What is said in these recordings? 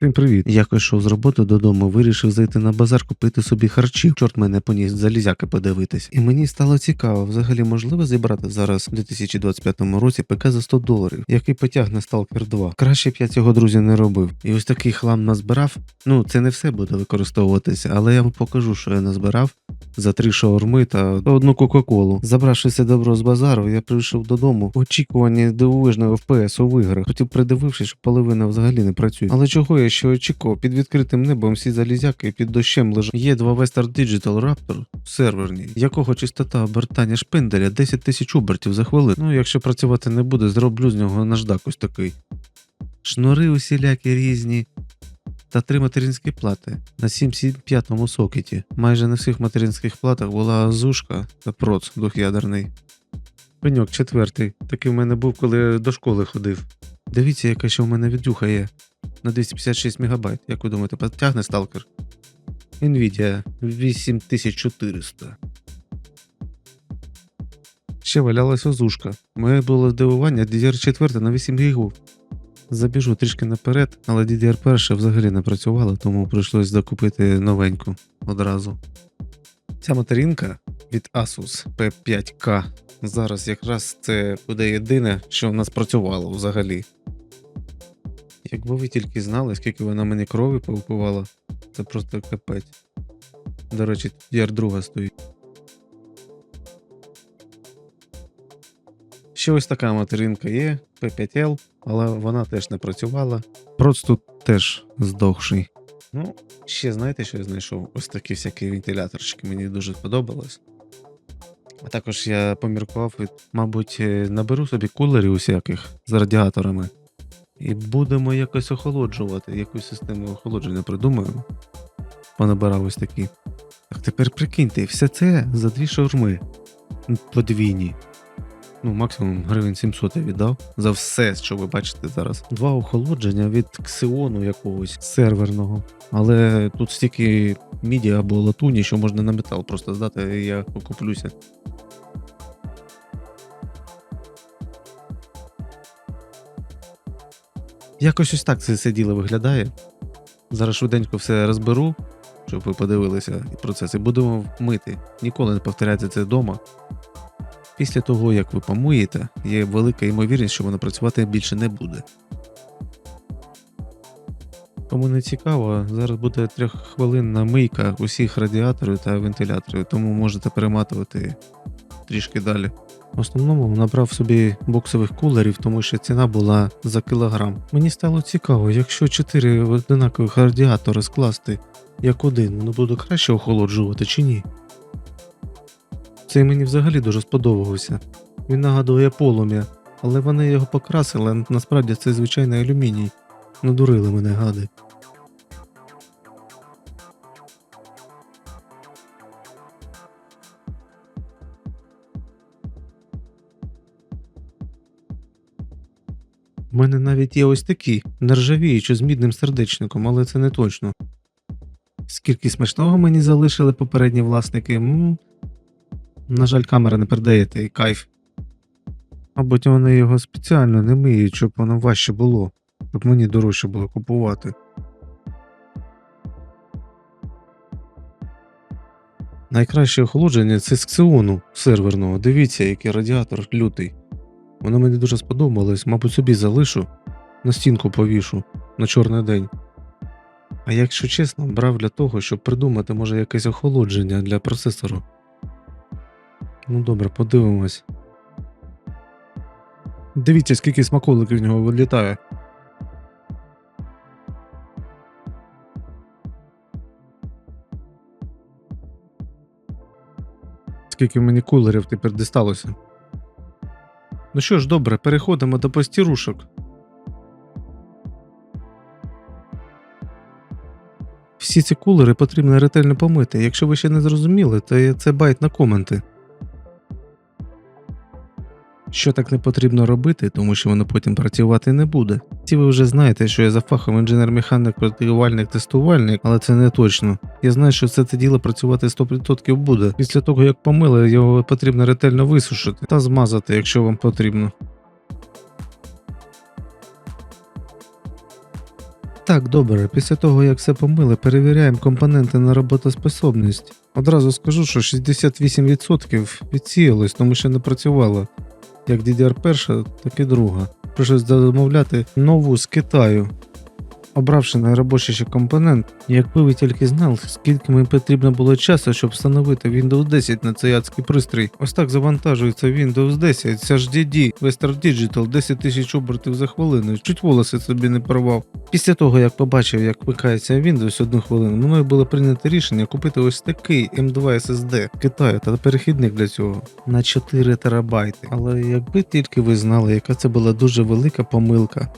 Всім привіт. Якось йшов з роботи додому, вирішив зайти на базар купити собі харчів. Чорт мене поніс залізяки подивитись. І мені стало цікаво, взагалі можливо зібрати зараз у 2025 році ПК за 100 доларів, який потягне Stalker 2. Краще б я цього друзі не робив. І ось такий хлам назбирав. Ну, це не все буде використовуватися, але я вам покажу, що я назбирав за три шаурми та одну Кока-Колу. Забравши все добро з базару, я прийшов додому. Очікування дивовижного FPS у іграх. Хотів придивившись, що половина взагалі не працює. Але чого я ще очікував? Під відкритим небом всі залізяки під дощем лежать. Є два Western Digital Raptor серверні, якого частота обертання шпинделя 10 тисяч обертів за хвилину. Ну, якщо працювати не буде, зроблю з нього наждак ось такий. Шнури усілякі різні, та три материнські плати на 775 сокеті. Майже на всіх материнських платах була азушка та проц двох'ядерний. Пеньок четвертий. Такий в мене був, коли я до школи ходив. Дивіться, яка ще в мене відюха є. На 256 МБ. Як ви думаєте, потягне сталкер? Nvidia 8400. Ще валялась озушка. Моє було здивування DDR4 на 8 гігів. Забіжу трішки наперед, але DDR1 взагалі не працювала, тому прийшлось закупити новеньку одразу. Ця материнка від Asus P5K. Зараз якраз це буде єдине, що в нас працювало взагалі. Якби ви тільки знали, скільки вона мені крові повпивала, це просто капець. До речі, DDR2 стоїть. Ще ось така материнка є, P5L, але вона теж не працювала. Проц тут теж здохший. Ну, ще знаєте, що я знайшов? Ось такі всякі вентиляторчики, мені дуже сподобалось. А також я поміркував, мабуть, е, наберу собі кулерів усяких з радіаторами. І будемо якось охолоджувати, якусь систему охолодження придумаємо. Понабирав ось такі. Так тепер прикиньте, все це за дві шаурми. Подвійні. Ну, максимум гривень 700 я віддав за все, що ви бачите зараз. Два охолодження від ксіону якогось серверного. Але тут стільки міді або латуні, що можна на метал просто здати, і я покуплюся. Якось ось так це все діло виглядає. Зараз швиденько все розберу, щоб ви подивилися процес, і будемо мити. Ніколи не повторяйте це вдома. Після того, як ви помиєте, є велика ймовірність, що воно працювати більше не буде. Кому не цікаво, зараз буде трьоххвилинна мийка усіх радіаторів та вентиляторів, тому можете перематувати трішки далі. В основному набрав собі боксових кулерів, тому що ціна була за кілограм. Мені стало цікаво, якщо чотири одинакових радіатори скласти як один, воно буде краще охолоджувати чи ні? Цей мені взагалі дуже сподобався. Він нагадує полум'я, але вони його покрасили, насправді це звичайний алюміній. Надурили мене гади. У мене навіть є ось такі, нержавіючі з мідним сердечником, але це не точно. Скільки смачного мені залишили попередні власники, м на жаль, камера не передає той кайф. Мабуть, вони його спеціально не миють, щоб воно важче було, щоб мені дорожче було купувати. Найкраще охолодження це з ксіону серверного. Дивіться, який радіатор лютий. Воно мені дуже сподобалось, мабуть, собі залишу, на стінку повішу на чорний день. А якщо чесно, брав для того, щоб придумати, може, якесь охолодження для процесору. Ну добре, подивимось. Дивіться, скільки смаколиків в нього вилітає. Скільки мені кулерів тепер дісталося. Ну що ж, добре, переходимо до постірушок. Всі ці кулери потрібно ретельно помити. Якщо ви ще не зрозуміли, то це байт на коменти. Що так не потрібно робити, тому що воно потім працювати не буде. Ці ви вже знаєте, що я за фахом інженер-механік, противальник, тестувальник, але це не точно. Я знаю, що це те діло працювати 100% буде. Після того, як помили, його потрібно ретельно висушити та змазати, якщо вам потрібно. Так, добре, після того як все помили, перевіряємо компоненти на роботоспособність. Одразу скажу, що 68% відсіялось, тому що не працювало. Як DDR1, так і друга. Прийшлось замовляти нову з Китаю. Обравши найробочий ще компонент, якби ви тільки знали, скільки мені потрібно було часу, щоб встановити Windows 10 на цей адський пристрій. Ось так завантажується Windows 10 з HDD Western Digital 10 тисяч обертів за хвилину. Чуть волоси собі не порвав. Після того, як побачив, як вмикається Windows одну хвилину, мною було прийнято рішення купити ось такий M2 SSD Китаю та перехідник для цього на 4 терабайти. Але якби тільки ви знали, яка це була дуже велика помилка.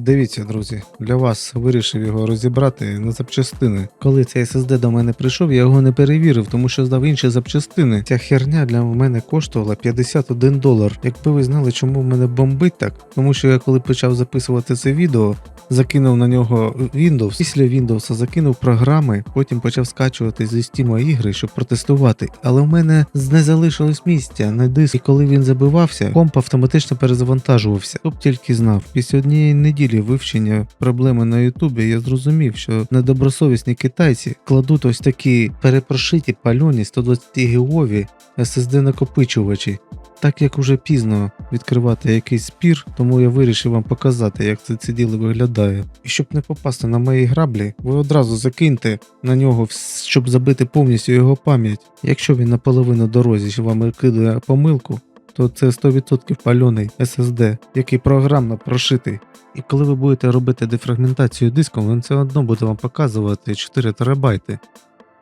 Дивіться, друзі, для вас вирішив його розібрати на запчастини. Коли цей SSD до мене прийшов, я його не перевірив, тому що здав інші запчастини. Ця херня для мене коштувала 51 долар. Якби ви знали, чому в мене бомбить так, тому що я коли почав записувати це відео, закинув на нього Windows. Після Windows закинув програми, потім почав скачувати зі Steam ігри, щоб протестувати. Але в мене не залишилось місця на диск, і коли він забивався, комп автоматично перезавантажувався. Б тільки знав. Після однієї неділі вивчення проблеми на Ютубі я зрозумів, що недобросовісні китайці кладуть ось такі перепрошиті пальоні 120 гігові SSD накопичувачі. Так як уже пізно відкривати якийсь спір, тому я вирішив вам показати, як це, це діло виглядає. І щоб не попасти на мої граблі, ви одразу закиньте на нього, щоб забити повністю його пам'ять. Якщо він наполовину дорозі вам кидає помилку, то це 100% пальоний SSD, який програмно прошитий. І коли ви будете робити дефрагментацію диском, він все одно буде вам показувати 4 терабайти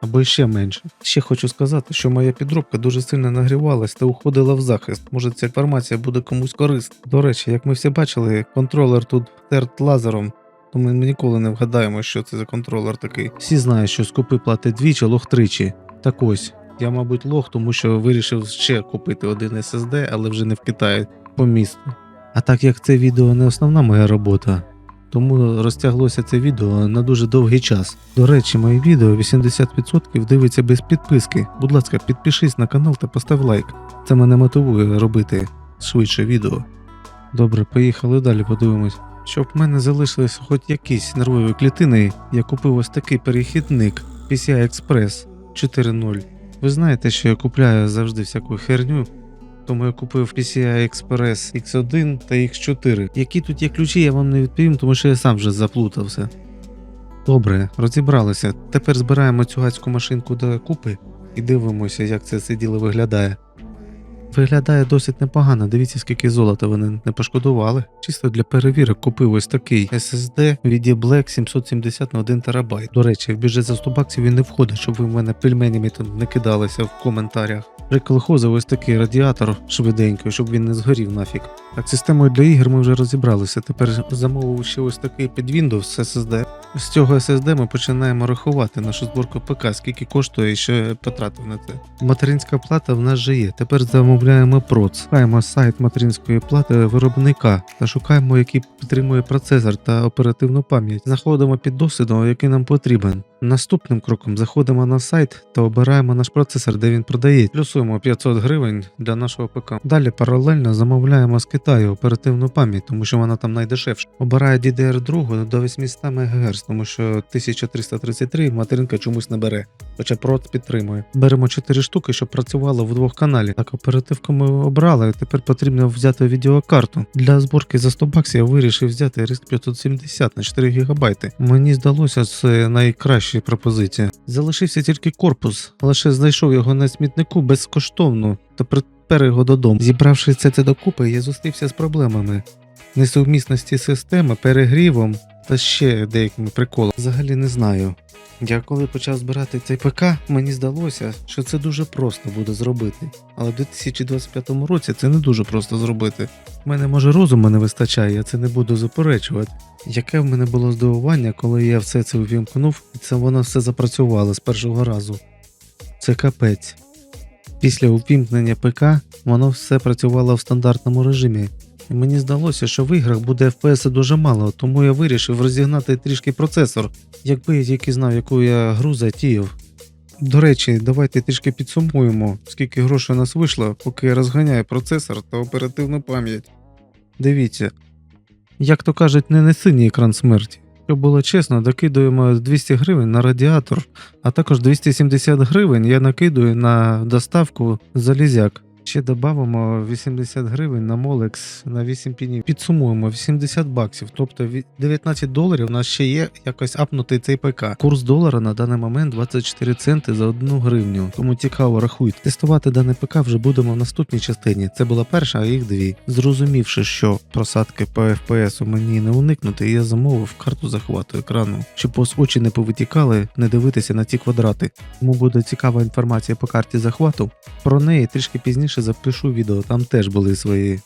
або ще менше. Ще хочу сказати, що моя підробка дуже сильно нагрівалась та уходила в захист. Може ця інформація буде комусь корисна. До речі, як ми всі бачили, контролер тут терт лазером. Тому ми ніколи не вгадаємо, що це за контролер такий. Всі знають, що скупи платить двічі, лох тричі. Так ось, я, мабуть, лох, тому що вирішив ще купити один SSD, але вже не в Китаї по місту. А так як це відео не основна моя робота, тому розтяглося це відео на дуже довгий час. До речі, мої відео 80% дивиться без підписки. Будь ласка, підпишись на канал та постав лайк. Це мене мотивує робити швидше відео. Добре, поїхали далі, подивимось. Щоб в мене залишились хоч якісь нервові клітини, я купив ось такий перехідник PCI Express 4.0. Ви знаєте, що я купляю завжди всяку херню, тому я купив PCI Express X1 та X4. Які тут є ключі, я вам не відповім, тому що я сам вже заплутався. Добре, розібралися. Тепер збираємо цю гацьку машинку до купи і дивимося, як це все діло виглядає. Виглядає досить непогано, дивіться, скільки золота вони не пошкодували. Чисто для перевірок купив ось такий SSD від Black 770 на 1 ТБ. До речі, в бюджет за 100 баксів він не входить, щоб ви в мене пельменями тут не кидалися в коментарях. Приколхозив ось такий радіатор швиденько, щоб він не згорів нафіг. Так, системою для ігор ми вже розібралися. Тепер замовив ще ось такий під Windows SSD. З цього SSD ми починаємо рахувати нашу зборку ПК, скільки коштує і що потратив на це. Материнська плата в нас же є. Тепер замовляємо проц. Шукаємо сайт материнської плати виробника та шукаємо, який підтримує процесор та оперативну пам'ять. Знаходимо під досвідом, який нам потрібен. Наступним кроком заходимо на сайт та обираємо наш процесор, де він продається. Плюсуємо 500 гривень для нашого ПК. Далі паралельно замовляємо з Китаю оперативну пам'ять, тому що вона там найдешевша. Обираю DDR2 до 800 МГц, тому що 1333 материнка чомусь не бере, хоча прот підтримує. Беремо 4 штуки, щоб працювало в двох каналі. Так, оперативку ми обрали. Тепер потрібно взяти відеокарту. Для зборки за 100 баксів я вирішив взяти RISC 570 на 4 ГБ. Мені здалося це найкраща пропозиція. Залишився тільки корпус, лише знайшов його на смітнику безкоштовно та припер його додому. Зібравши це це докупи, я зустрівся з проблемами. Несумісності системи, перегрівом та ще деякими приколами. Взагалі не знаю. Я коли почав збирати цей ПК, мені здалося, що це дуже просто буде зробити. Але в 2025 році це не дуже просто зробити. У мене може розуму не вистачає, я це не буду заперечувати. Яке в мене було здивування, коли я все це увімкнув, і це воно все запрацювало з першого разу. Це капець. Після увімкнення ПК воно все працювало в стандартному режимі. І мені здалося, що в іграх буде FPS дуже мало, тому я вирішив розігнати трішки процесор, якби я тільки знав, яку я гру затіяв. До речі, давайте трішки підсумуємо, скільки грошей у нас вийшло, поки розганяє процесор та оперативну пам'ять. Дивіться, як то кажуть, не на синій екран смерті. Щоб було чесно, докидуємо 200 гривень на радіатор, а також 270 гривень я накидую на доставку залізяк. Ще додамо 80 гривень на Молекс на 8 пінів. Підсумуємо 80 баксів, тобто ві- 19 доларів у нас ще є якось апнутий цей ПК. Курс долара на даний момент 24 центи за одну гривню. Кому цікаво, рахуйте. Тестувати даний ПК вже будемо в наступній частині. Це була перша, а їх дві. Зрозумівши, що просадки по FPS у мені не уникнути, я замовив карту захвату екрану, щоб ось очі не повитікали, не дивитися на ці квадрати. Кому буде цікава інформація по карті захвату, про неї трішки пізніше запишу відео, там теж були свої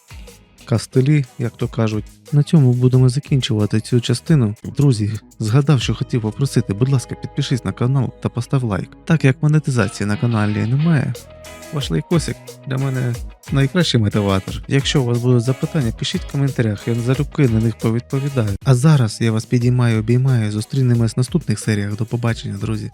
кастелі, як то кажуть. На цьому будемо закінчувати цю частину. Друзі, згадав, що хотів попросити, будь ласка, підпишись на канал та постав лайк. Так як монетизації на каналі немає, ваш лайкосик для мене найкращий мотиватор. Якщо у вас будуть запитання, пишіть в коментарях, я залюбки на них повідповідаю. А зараз я вас підіймаю, обіймаю, зустрінемось в наступних серіях. До побачення, друзі.